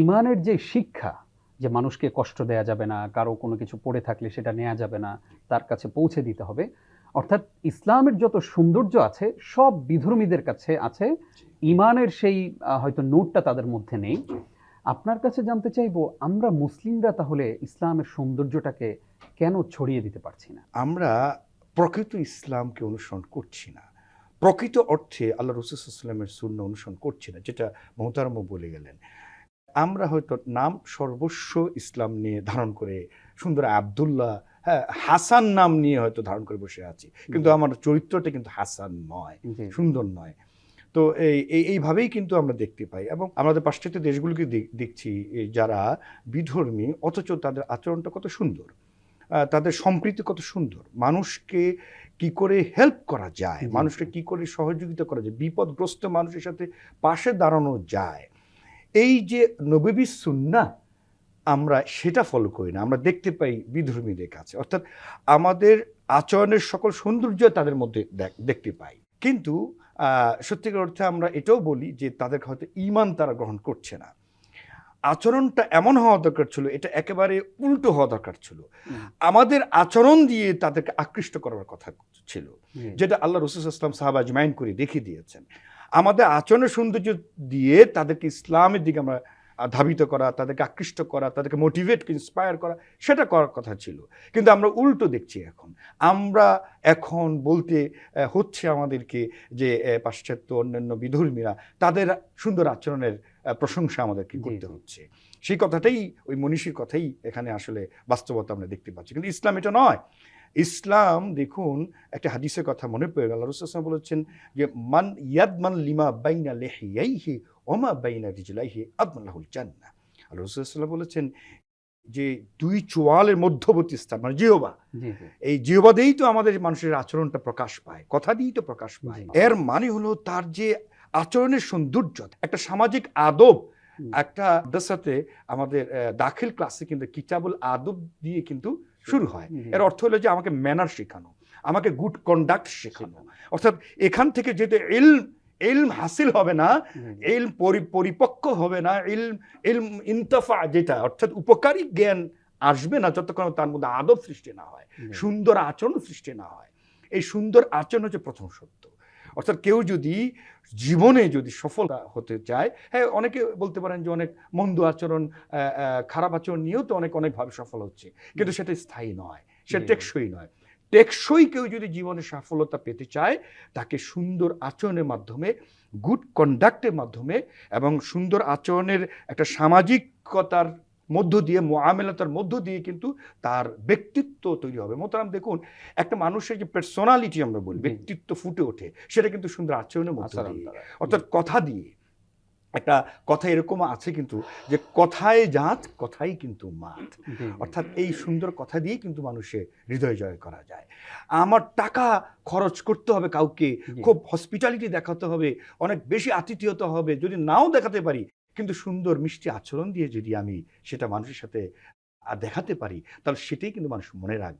ইমানের যে শিক্ষা যে মানুষকে কষ্ট দেয়া যাবে না কারও কোনো কিছু পড়ে থাকলে সেটা নেওয়া যাবে না তার কাছে পৌঁছে দিতে হবে। অর্থাৎ ইসলামের যত সৌন্দর্য আছে সব বিধর্মীদের কাছে আছে। ইমানের সেই হয়তো নোটটা তাদের মধ্যে নেই। আপনার কাছে জানতে চাইব আমরা মুসলিমরা তাহলে ইসলামের সৌন্দর্যটাকে কেন ছড়িয়ে দিতে পারছি না? আমরা প্রকৃত ইসলামকে অনুসরণ করছি না। প্রকৃত অর্থে আল্লাহ রসুলামের শূন্য অনুসরণ করছি না যেটা মহতারম বলে গেলেন। আমরা হয়তো নাম সর্বস্ব ইসলাম নিয়ে ধারণ করে সুন্দর আবদুল্লাহ হ্যাঁ হাসান নাম নিয়ে হয়তো ধারণ করে বসে আছি। কিন্তু আমার চরিত্রটা কিন্তু হাসান নয় সুন্দর নয়। তো এই এই- এইভাবেই কিন্তু আমরা দেখতে পাই এবং আমাদের পাশ্চাত্য দেশগুলোকে দেখ- দেখছি যারা বিধর্মী অথচ তাদের আচরণটা কত সুন্দর। তাদের সম্প্রীতি কত সুন্দর। মানুষকে কি করে হেল্প করা যায়? মানুষকে কি করে সহযোগিতা করা যায়? বিপদগ্রস্ত মানুষের সাথে পাশে দাঁড়ানো যায়। এই যে নবী সুন্না আমরা সেটা ফলো করি না। আমরা দেখতে পাই বিধর্মীদের কাছে। অর্থাৎ আমাদের আচরণের সকল সৌন্দর্য তাদের মধ্যে দেখ- দেখতে পাই। কিন্তু সত্যিকার অর্থে আমরা এটাও বলি যে তাদের হয়তো ইমান তারা গ্রহণ করছে না। আচরণটা এমন হওয়া দরকার ছিল এটা একেবারে উল্টো হওয়া দরকার ছিল। আমাদের আচরণ দিয়ে তাদেরকে আকৃষ্ট করার কথা ছিল। যেটা আল্লাহ রসুল ইসলাম সাহাব আজমাইন করে দেখিয়ে দিয়েছেন। আমাদের আচরণের সৌন্দর্য দিয়ে তাদেরকে ইসলামের দিকে আমরা ধাবিত করা তাদেরকে আকৃষ্ট করা তাদেরকে মোটিভেট ইন্সপায়ার করা সেটা করার কথা ছিল। কিন্তু আমরা উল্টো দেখছি এখন। আমরা এখন বলতে হচ্ছে আমাদেরকে যে পাশ্চাত্য অন্যান্য বিধর্মীরা তাদের সুন্দর আচরণের প্রশংসা আমাদেরকে করতে হচ্ছে। সেই কথাটাই ওই মনীষীর কথাই এখানে আসলে বাস্তবতা আমরা দেখতে পাচ্ছি। কিন্তু ইসলাম এটা নয়। ইসলাম দেখুন একটা হাদিসের কথা মনে পড়ে গেল। রসুলাম বলেছেন যে মান ইয়াদ মান লিমা বাইনা লেহিয়াইহি ওমা বাইনা রিজলাইহি আদমাল্লাহুল জান্নাহ। আর রসুলাম বলেছেন যে দুই চোয়ালের মধ্যবর্তী স্থান মানে জিহবা। এই জিহবা দিয়েই তো আমাদের মানুষের আচরণটা প্রকাশ পায় কথা দিয়েই তো প্রকাশ পায়। এর মানে হলো তার যে আচরণের সৌন্দর্য একটা সামাজিক আদব। একটা সাথে আমাদের দাখিল ক্লাসে কিন্তু কিতাবুল আদব দিয়ে কিন্তু শুরু হয়। এর অর্থ হলো যে আমাকে ম্যানার শেখানো আমাকে গুড কন্ডাক্ট শেখানো। অর্থাৎ এখান থেকে যেহেতু এলম এলম হাসিল হবে না। এলম পরি- পরিপক্ক হবে না এলম এলম ইন্তফা যেটা অর্থাৎ উপকারী জ্ঞান আসবে না যতক্ষণ তার মধ্যে আদব সৃষ্টি না হয় সুন্দর আচরণ সৃষ্টি না হয়। এই সুন্দর আচরণ হচ্ছে প্রথম সত্য অর্থাৎ কেউ যদি জীবনে যদি সফল হতে চায় হ্যাঁ অনেকে বলতে পারেন যে অনেক মন্দ আচরণ খারাপ আচরণ নিয়েও তো অনেক অনেকভাবে সফল হচ্ছে। কিন্তু সেটা স্থায়ী নয় সেটা জি। টেকসই নয়। টেকসই কেউ যদি জীবনে সফলতা পেতে চায় তাকে সুন্দর আচরণের মাধ্যমে গুড কন্ডাক্টের মাধ্যমে এবং সুন্দর আচরণের একটা সামাজিকতার মধ্য দিয়ে মোয়ামেলাতার মধ্য দিয়ে কিন্তু তার ব্যক্তিত্ব তৈরি হবে। মোতারাম দেখুন একটা মানুষের যে পার্সোনালিটি আমরা বলি ব্যক্তিত্ব ফুটে ওঠে সেটা কিন্তু সুন্দর আচরণের মধ্য দিয়ে। অর্থাৎ কথা দিয়ে। একটা কথা এরকম আছে কিন্তু যে কথায় জাত কথাই কিন্তু মাত। অর্থাৎ এই সুন্দর কথা দিয়ে কিন্তু মানুষের হৃদয় জয় করা যায়। আমার টাকা খরচ করতে হবে কাউকে খুব হসপিটালিটি দেখাতে হবে অনেক বেশি আতিথেয়তা হবে যদি নাও দেখাতে পারি কিন্তু সুন্দর, মিষ্টি আচরণ দিয়ে যদি আমি সেটা মানুষের সাথে দেখাতে পারি, তাহলে সেটাই কিন্তু মানুষ মনে রাখবে।